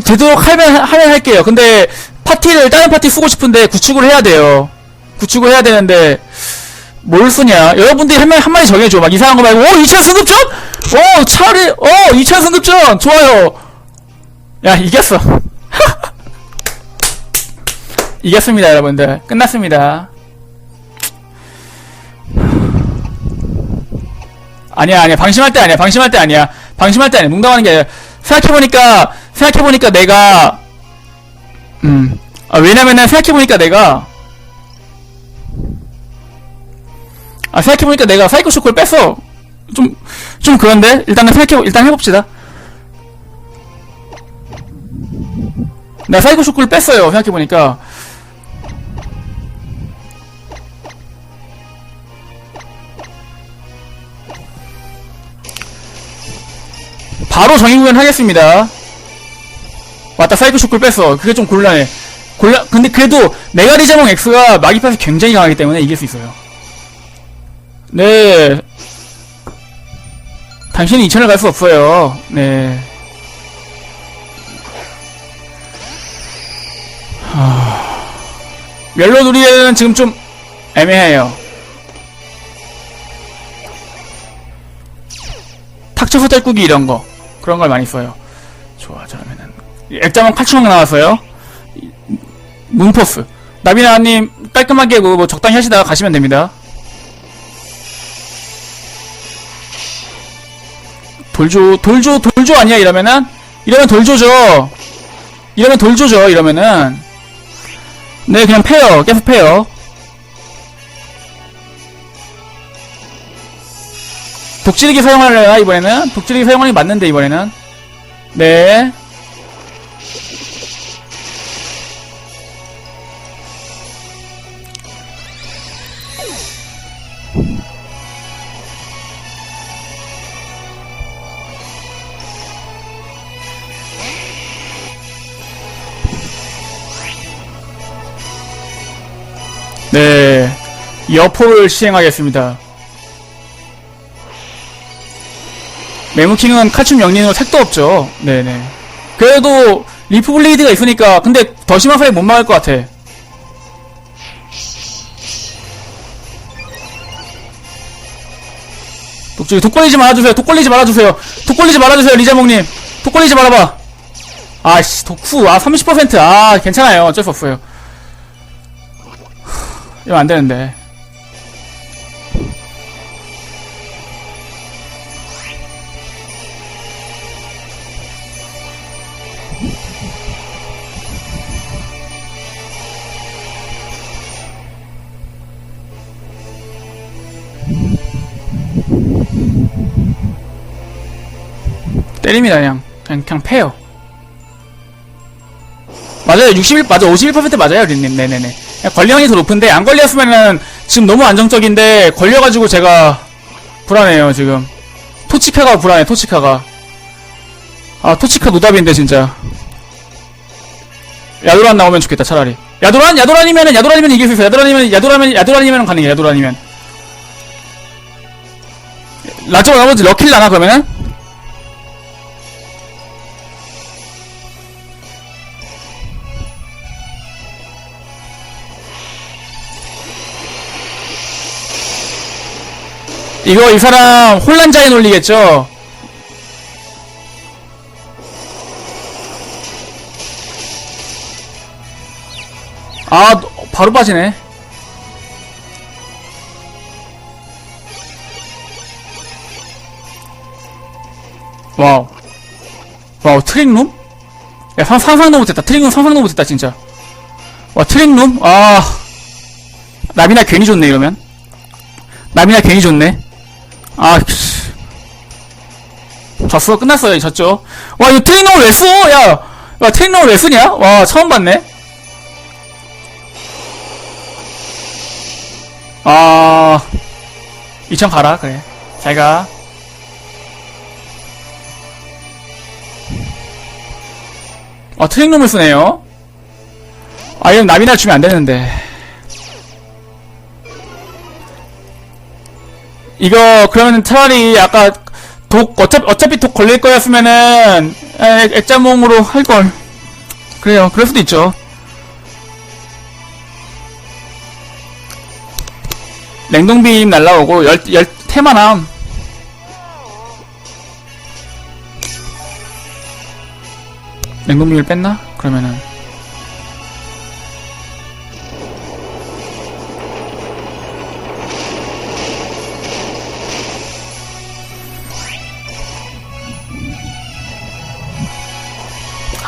할, 되도록 하면, 하면 할게요. 근데, 파티를, 다른 파티 쓰고 싶은데, 구축을 해야 돼요. 구축을 해야 되는데, 뭘 쓰냐? 여러분들이 한 한 마디 정해줘. 막 이상한 거 말고, 오, 2차 승급전? 오, 차라리, 오, 2차 승급전! 좋아요. 야, 이겼어. 이겼습니다, 여러분들. 끝났습니다. 아니야, 아니야. 방심할 때 아니야. 방심할 때 아니야. 방심할 때 아니야. 농담하는 게 아니라. 생각해보니까, 생각해보니까 내가, 음. 아, 왜냐면은 생각해보니까 내가, 아, 생각해보니까 내가 사이코 쇼크를 뺐어. 좀, 좀 그런데? 일단은 생각해, 일단 해봅시다. 내가 사이코 쇼크를 뺐어요. 생각해보니까. 바로 정의구현 하겠습니다. 맞다, 사이코 쇼크를 뺐어. 그게 좀 곤란해. 곤란, 근데 그래도 메가리자몽 X가 마기파에서 굉장히 강하기 때문에 이길 수 있어요. 네. 당신이 2천을 갈 수 없어요. 네. 하... 멜로누리에는 지금 좀 애매해요. 탁쳐서 딸꾸기 이런 거. 그런 걸 많이 써요. 좋아, 그러면은. 액자만 칼춤 나왔어요. 이- 문포스. 나비나님 깔끔하게 뭐, 뭐 적당히 하시다가 가시면 됩니다. 돌조, 돌조, 돌조 아니야, 이러면은? 이러면 돌조죠. 이러면 돌조죠, 이러면은. 네, 그냥 패요. 계속 패요. 독지르기 사용할래요, 이번에는? 독지르기 사용하는 게 맞는데, 이번에는? 네. 네. 여포를 시행하겠습니다. 메무킹은 칼춤 영린으로 색도 없죠. 네네. 그래도 리프 블레이드가 있으니까 근데 더 심한 사이 못 막을 것 같아. 독주기 독 걸리지 말아주세요. 독 걸리지 말아주세요. 독 걸리지 말아주세요. 리자몽님. 독 걸리지 말아봐. 아씨 독후 아 30%아 괜찮아요. 어쩔 수 없어요. 이거 안 되는데. 때립니다 그냥. 그냥 그냥 패요. 맞아요 61 맞아 51% 맞아요 린님. 네네네. 권리형이 더 높은데 안 걸렸으면은 지금 너무 안정적인데 걸려가지고 제가 불안해요 지금. 토치카가 불안해 토치카가. 아 토치카 노답인데 진짜. 야도란 나오면 좋겠다 차라리. 야도란? 야도란이면은 야도란이면 이길 수 있어 야도란이면 야도란이면 야도란이면 가능해 야도란이면. 라저가 나머지 럭킬 나나 그러면은 이거 이 사람 혼란자에 놀리겠죠? 아, 너- 바로 빠지네. 와우. 와우, 트릭룸? 야, 상, 상상도 못했다. 트릭룸 상상도 못했다, 진짜. 와, 트릭룸? 아. 남이나 괜히 좋네, 이러면. 남이나 괜히 좋네. 아, 씨. 졌어. 끝났어요. 졌죠. 와, 이거 트레이너를 왜 써? 야, 야, 트레이너를 왜 쓰냐? 와, 처음 봤네. 아, 2천 가라. 그래. 잘 가. 아, 트레이너를 쓰네요. 아, 이건 남이나 주면 안 되는데. 이거 그러면 차라리 아까 독 어차피 어차피 독 걸릴 거였으면은 에, 액자몽으로 할 걸. 그래요. 그럴 수도 있죠. 냉동빔 날라오고 열, 열, 테마남. 냉동빔을 뺐나? 그러면은.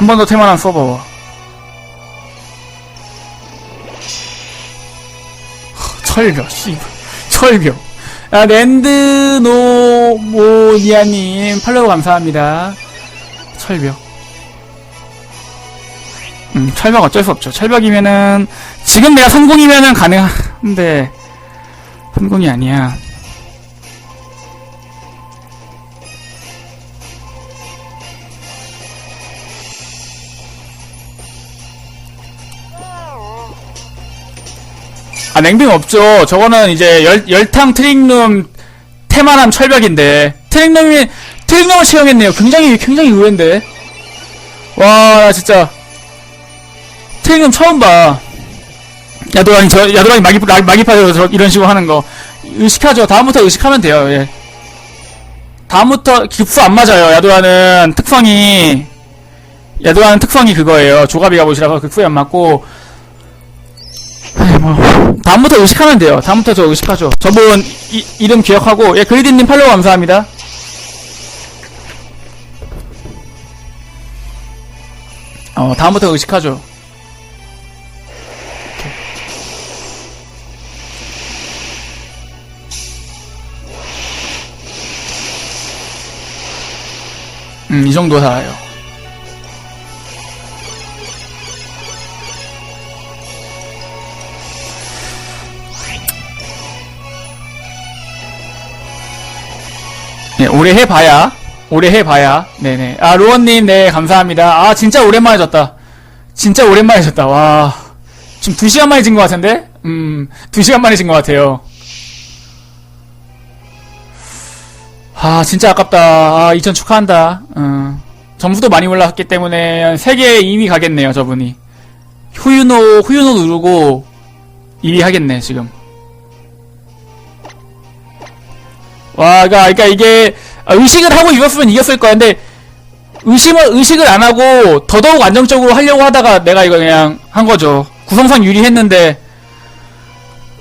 한 번 더 테마남 써봐. 철벽, 씨. 철벽. 아, 랜드노모니아님, 팔로우 감사합니다. 철벽. 음, 철벽 어쩔 수 없죠. 철벽이면은, 지금 내가 성공이면은 가능한데, 성공이 아니야. 아, 냉빙 없죠. 저거는 이제 열, 열탕 트릭룸 테마남 철벽인데. 트릭룸이, 트릭룸을 채용했네요. 굉장히, 굉장히 의외인데. 와, 나 진짜. 트릭룸 처음 봐. 야도랑이, 저, 야도랑이 마기, 마- 마기파에서 저, 이런 식으로 하는 거. 의식하죠. 다음부터 의식하면 돼요, 예. 다음부터 급수 안 맞아요. 야도라는 특성이. 야도라는 특성이 그거예요. 조갑이 가보시라고 급수에 안 맞고. 뭐. 다음부터 의식하면 돼요. 다음부터 저 의식하죠. 저분 이, 이름 기억하고 예 그리디님 팔로우 감사합니다. 어 다음부터 의식하죠. 음, 이 정도 살아요. 네, 오래 해봐야. 오래 해봐야. 네네. 아, 로원님, 네, 감사합니다. 아, 진짜 오랜만에 졌다. 진짜 오랜만에 졌다. 와. 지금 2시간 만에 진 것 같은데? 음, 2시간 만에 진 것 같아요. 아, 진짜 아깝다. 아, 2000 축하한다. 음, 점수도 많이 올라갔기 때문에 세계 2위 가겠네요, 저분이. 후유노, 후유노 누르고 2위 하겠네, 지금. 와, 그러니까, 그러니까 이게 아, 의식을 하고 이겼으면 이겼을 거야. 근데 의심을 의식을 안 하고 더더욱 안정적으로 하려고 하다가 내가 이거 그냥 한 거죠. 구성상 유리했는데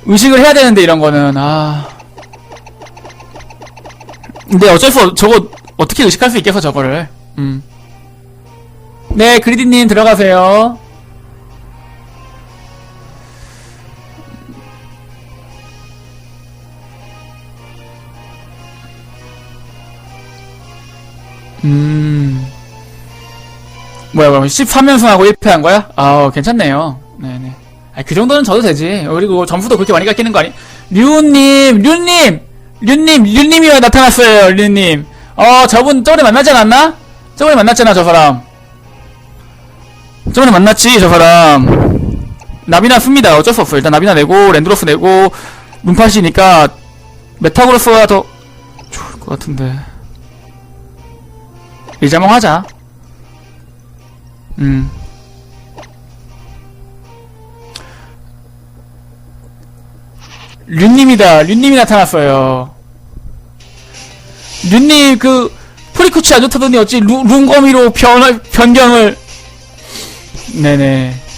의식을 해야 되는데 이런 거는 아. 근데 어쩔 수 없, 저거 어떻게 의식할 수 있겠어 저거를. 음. 네, 그리디님 들어가세요. 음. 뭐야, 뭐야, 13연승하고 1패한 거야? 아, 괜찮네요. 네네. 아, 그 정도는 져도 되지. 그리고 점수도 그렇게 많이 깎이는 거 아니? 류님, 류님! 류님, 류님이 왜 나타났어요, 류님. 어, 저분 저번에 만나지 않았나? 저번에 만났잖아, 저 사람. 저번에 만났지, 저 사람. 나비나 씁니다. 어쩔 수 없어. 일단 나비나 내고, 랜드로스 내고, 문팟이니까, 메타그로스가 더 좋을 것 같은데. 일자몽 하자. 음. 륜님이다. 륜님이 나타났어요. 륜님 그 프리쿠치 안 좋다더니 어찌 루, 룬거미로 변 변경을 네네.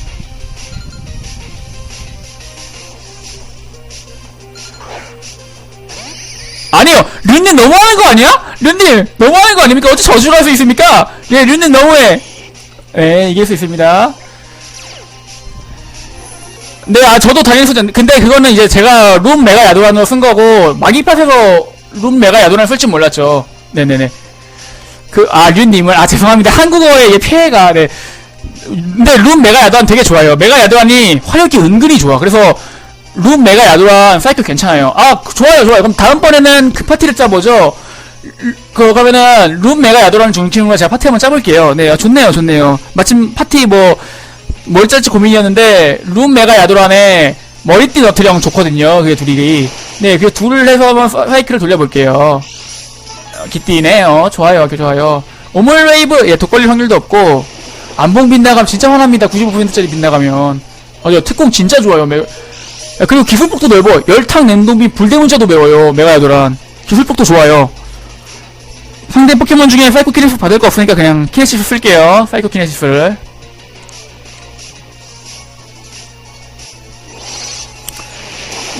아니요, 륜님 너무하는 거 아니야? 륜님 너무하는 거 아닙니까? 어째 저주할 수 있습니까? 예, 륜님 너무해. 예, 이길 수 있습니다. 네, 아, 저도 당연히. 근데 그거는 이제 제가 룸 메가 야도란으로 쓴 거고, 마기팟에서 룸 메가 야도란 쓸 줄 몰랐죠. 네네네. 그, 아, 류님을, 아, 죄송합니다. 한국어의 피해가, 네. 근데 룸 메가 야도란 되게 좋아요. 메가 야도란이 화력이 은근히 좋아. 그래서, 룸 메가 야도란 사이클 괜찮아요. 아, 좋아요, 좋아요. 그럼 다음번에는 그 파티를 짜보죠. 그, 그러면은, 룸 메가 야도란 중심으로 제가 파티 한번 짜볼게요. 네, 아, 좋네요, 좋네요. 마침 파티 뭐, 뭘 짤지 고민이었는데 룸 메가 야도란에 머리띠 너트령 좋거든요. 그게 둘이. 네, 그 둘을 해서 한번 사- 사이클을 돌려볼게요. 어, 기띠네. 어, 좋아요. 그 좋아요. 오물 웨이브 예, 독걸릴 확률도 없고 안봉 빗나가면 진짜 화납니다. 95%짜리 빗나가면. 아, 야, 특공 진짜 좋아요. 메... 야, 그리고 기술폭도 넓어. 열탕 냉동비 불대문자도 매워요. 메가야도란. 기술폭도 좋아요. 상대 포켓몬 중에 사이코 키네시스 받을 거 없으니까 그냥 키네시스 쓸게요. 사이코 키네시스를.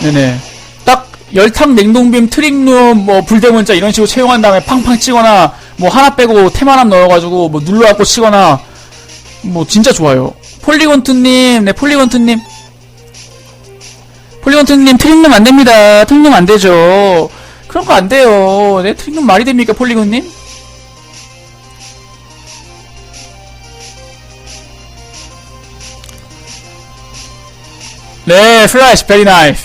네네. 딱 열탕 냉동빔 트릭룸 뭐 불대문자 이런 식으로 채용한 다음에 팡팡 치거나 뭐 하나 빼고 테마남 넣어가지고 뭐 눌러갖고 치거나 뭐 진짜 좋아요. 폴리곤투님, 네 폴리곤투님, 폴리곤투님 트릭룸 안 됩니다. 트릭룸 안 되죠. 그런 거 안 돼요. 네 트릭룸 말이 됩니까 폴리곤님? 네, 플래시 베리 나이스.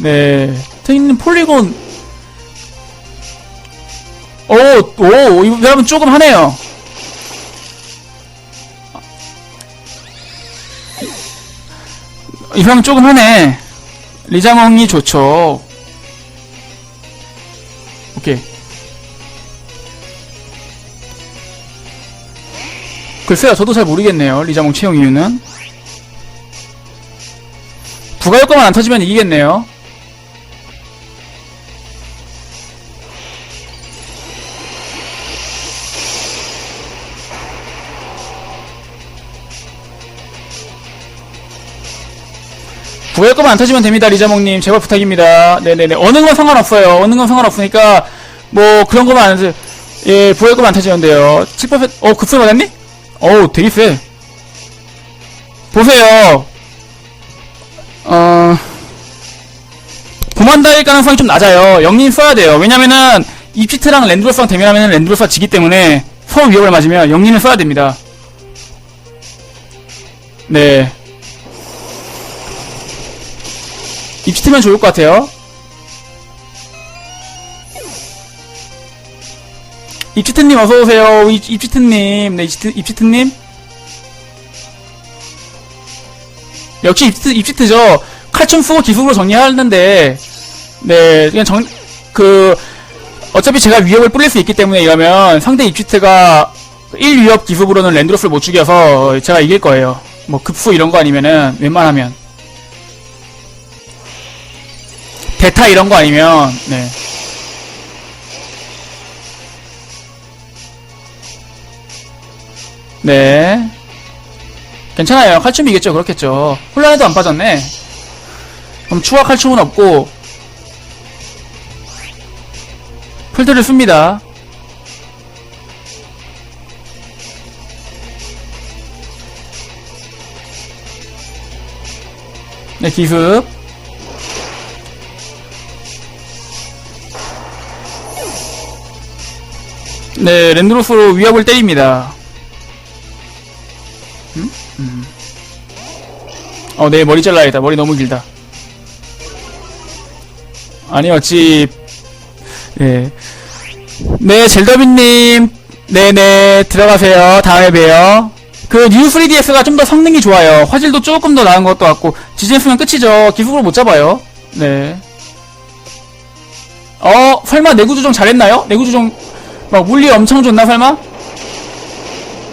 네. 트릭룸 폴리곤 오, 오, 이 사람은 조금 하네요. 이 사람은 조금 하네. 리장홍이 좋죠. 오케이. 글쎄요, 저도 잘 모르겠네요. 리장홍 채용 이유는. 부가효과만 안 터지면 이기겠네요. 부가효과만 안 터지면 됩니다, 리자몽님. 제발 부탁입니다. 네네네. 어느 건 상관없어요. 어느 건 상관없으니까, 뭐, 그런 거만 안, 해- 예, 부가효과만 안 터지면 돼요. 7%, 어, 급수 받았니? 어우, 되게 세. 보세요. 어, 도만다일 가능성이 좀 낮아요. 영린 써야 돼요. 왜냐면은, 입시트랑 랜드로스랑 대면하면 랜드로스가 지기 때문에 서로 위협을 맞으면 영린을 써야 됩니다. 네. 입시트면 좋을 것 같아요. 입시트님 어서오세요. 입- 입시트님. 네, 입시트, 입시트님. 역시 입시트, 입시트죠. 칼춤 쓰고 기술로 정리하는데, 네, 그냥 정, 그, 어차피 제가 위협을 뿌릴 수 있기 때문에 이러면 상대 입시트가 1위협 기습으로는 랜드로스를 못 죽여서 제가 이길 거예요. 뭐 급수 이런 거 아니면은 웬만하면. 대타 이런 거 아니면 네. 네. 괜찮아요. 칼춤이겠죠. 그렇겠죠. 혼란에도 안 빠졌네. 그럼 추가 칼춤은 없고 풀들을 씁니다. 네, 기습. 네, 랜드로스로 위협을 때립니다. 음? 음. 어, 네, 머리 잘라야겠다. 머리 너무 길다. 아니, 어찌, 네. 네, 젤더빈님. 네네, 들어가세요. 다음에 봬요. 그, 뉴 3DS가 좀 더 성능이 좋아요. 화질도 조금 더 나은 것도 같고, 지진 쓰면 끝이죠. 기술로 못 잡아요. 네. 어, 설마 내구 조정 잘했나요? 내구 조정, 막, 물리 엄청 좋나, 설마?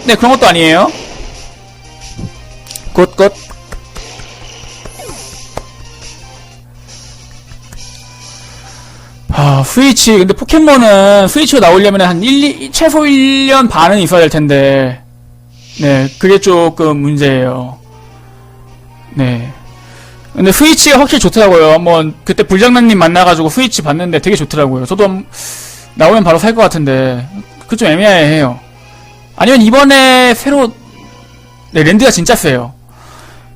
네, 그런 것도 아니에요. 굿, 굿. 아, 스위치. 근데 포켓몬은 스위치로 나오려면 한 1, 2, 최소 1년 반은 있어야 될 텐데. 네, 그게 조금 문제예요. 네. 근데 스위치가 확실히 좋더라고요. 한번 그때 불장난님 만나가지고 스위치 봤는데 되게 좋더라고요. 저도 한- 나오면 바로 살 것 같은데 그 좀 애매해요. 아니면 이번에 새로 네 랜드가 진짜 세요.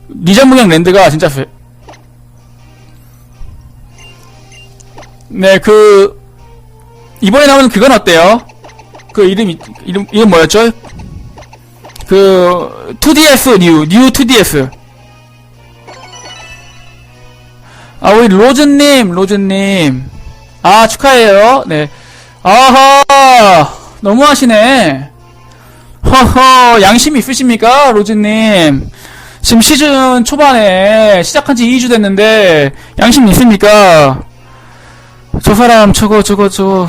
리전무경 랜드가 진짜 세. 네, 그 이번에 나오는 그건 어때요? 그 이름 이- 이름 이름 뭐였죠? 그 2DS 뉴, 뉴 2DS. 아, 우리 로즈 님, 로즈 님. 아, 축하해요. 네. 아하! 너무하시네. 허허 양심 있으십니까 로즈님? 지금 시즌 초반에 시작한 지 2주 됐는데 양심 있습니까? 저 사람 저거 저거 저거.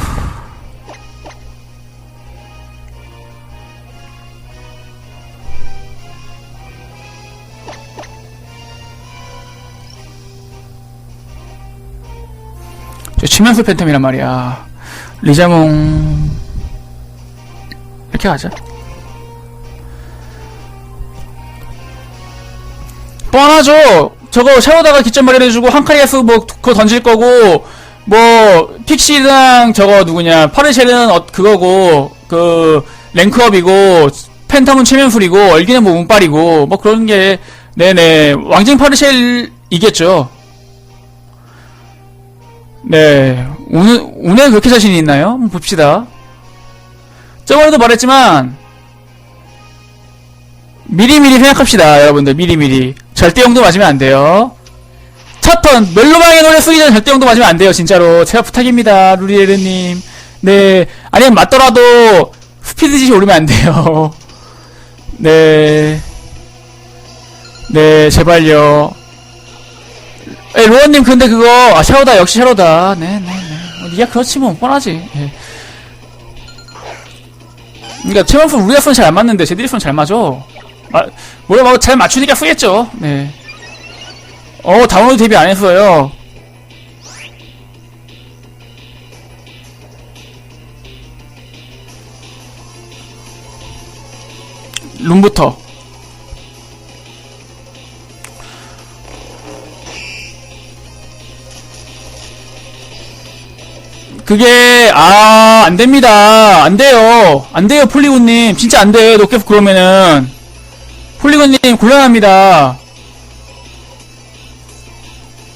저 치면서 팬텀이란 말이야. 리자몽. 이렇게 가자. 뻔하죠? 저거 샤오다가 기점 마련해주고, 한카리아스 뭐, 그거 던질 거고, 뭐, 픽시랑 저거 누구냐, 파르쉘은 어, 그거고, 그, 랭크업이고, 팬텀은 최면술이고, 얼기는 뭐 운빨이고, 뭐 그런 게, 네네, 왕징 파르쉘 이겠죠. 네. 오늘, 오늘 그렇게 자신이 있나요? 한번 봅시다. 저번에도 말했지만, 미리미리 생각합시다, 여러분들. 미리미리. 절대용도 맞으면 안 돼요. 첫 턴, 멜로망의 노래 쓰기 전에 절대용도 맞으면 안 돼요, 진짜로. 제가 부탁입니다, 루리에르님. 네. 아니면 맞더라도, 스피드짓이 오르면 안 돼요. 네. 네, 제발요. 에, 로원님, 근데 그거, 아, 샤로다, 역시 샤로다. 네, 네, 네. 어, 니가 그렇지, 뭐, 뻔하지. 예. 그니까, 최원수 우리가 손잘안 맞는데, 쟤들이 손잘 맞아. 아, 뭐라 뭐, 잘 맞추니까 쓰겠죠. 네. 어, 다운로드 데뷔 안 했어요. 룸부터. 그게 아 안됩니다. 안돼요. 안돼요 폴리곤님. 진짜 안돼 높게 그러면은. 폴리곤님 곤란합니다.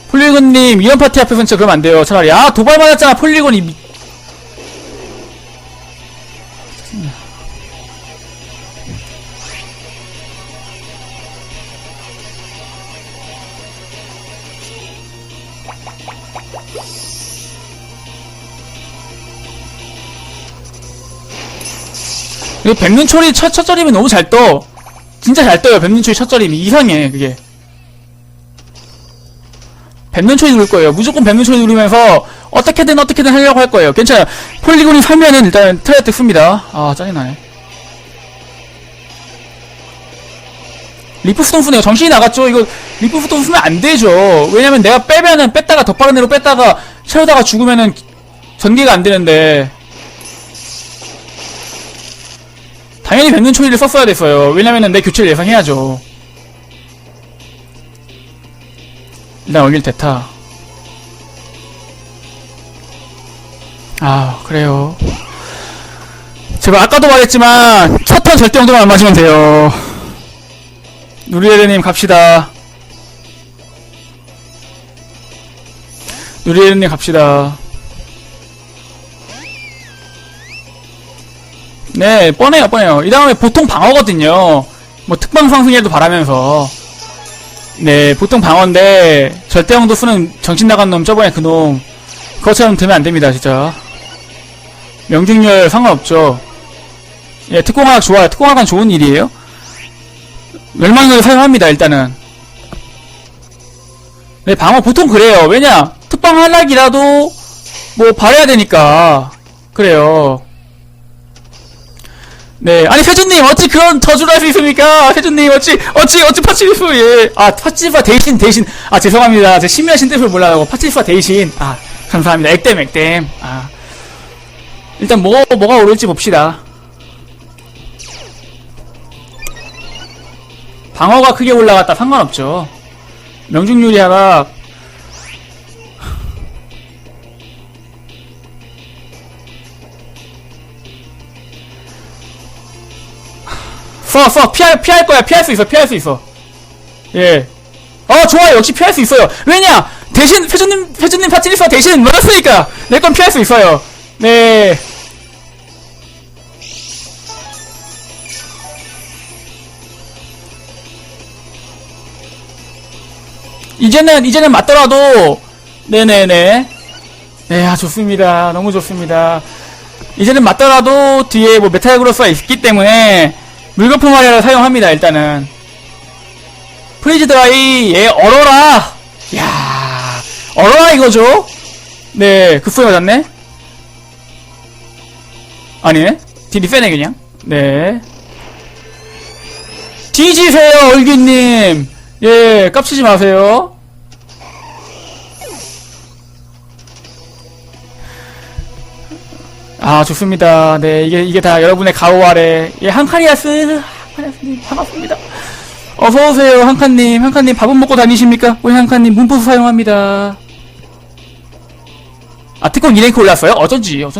폴리곤님 이런 파티 앞에서는 진짜 그러면 안돼요. 차라리. 아 도발 맞았잖아 폴리곤이 미- 이거 뱀눈초리 첫, 첫 절임이 너무 잘 떠. 진짜 잘 떠요, 뱀눈초리 첫 절임이. 이상해, 그게. 뱀눈초리 누를 거예요. 무조건 뱀눈초리 누르면서 어떻게든 어떻게든 하려고 할 거예요. 괜찮아요. 폴리곤이 살면은 일단 트라이어텍 씁니다. 아, 짜증나네. 리프스톤 쓰네요. 정신이 나갔죠? 이거 리프스톤 쓰면 안 되죠. 왜냐면 내가 빼면은 뺐다가 더 빠른 애로 뺐다가 채우다가 죽으면은 전개가 안 되는데 당연히 뱉는 초리를 썼어야 됐어요. 왜냐면은 내 교체를 예상해야죠. 일단 얼길 대타. 아, 그래요. 제가 아까도 말했지만, 첫 턴 절대 정도만 안 맞으면 돼요. 누리에르님 갑시다. 누리에르님 갑시다. 네, 뻔해요, 뻔해요. 이 다음에 보통 방어거든요. 뭐 특방 상승에도 바라면서. 네, 보통 방어인데, 절대형도 쓰는 정신 나간 놈, 저번에 그 놈. 그것처럼 되면 안 됩니다, 진짜. 명중률 상관없죠. 예, 특공화학 좋아요. 특공화학은 좋은 일이에요. 멸망을 사용합니다, 일단은. 네, 방어 보통 그래요. 왜냐? 특방 한락이라도, 뭐, 바래야 되니까. 그래요. 네, 아니 세준님 어찌 그런 저주를 할 수 있습니까? 세준님 어찌 어찌 어찌 파치리프 예, 아 파치리프가 대신 대신 아 죄송합니다, 제 심야신 뜻을 몰라요. 파치리프가 대신 아 감사합니다. 액땜 액땜 아 일단 뭐 뭐가 오를지 봅시다. 방어가 크게 올라갔다 상관없죠. 명중률이 하락 써, 써. 피할, 피할 거야. 피할 수 있어. 피할 수 있어. 예. 어, 좋아요. 역시 피할 수 있어요. 왜냐? 대신, 회주님, 회주님 파티니스가 대신 몰랐으니까. 내 건 피할 수 있어요. 네. 이제는, 이제는 맞더라도, 네네네. 네, 아, 좋습니다. 너무 좋습니다. 이제는 맞더라도 뒤에 뭐 메탈그로스가 있기 때문에 물거품 화려를 사용합니다 일단은. 프리즈 드라이 예 얼어라! 야 얼어라 이거죠? 네 급소리 맞았네? 아니네? 딜이 세네 그냥? 네. 뒤지세요 얼기님! 예 깝치지 마세요 아, 좋습니다. 네, 이게, 이게 다 여러분의 가오 아래. 예, 한카리아스. 한카리아스님, 반갑습니다. 어서 오세요, 한칸님. 한칸님, 밥은 먹고 다니십니까? 우리 한칸님, 문포수 사용합니다. 아, 특권 2랭크 올랐어요? 어쩐지, 어쩐지.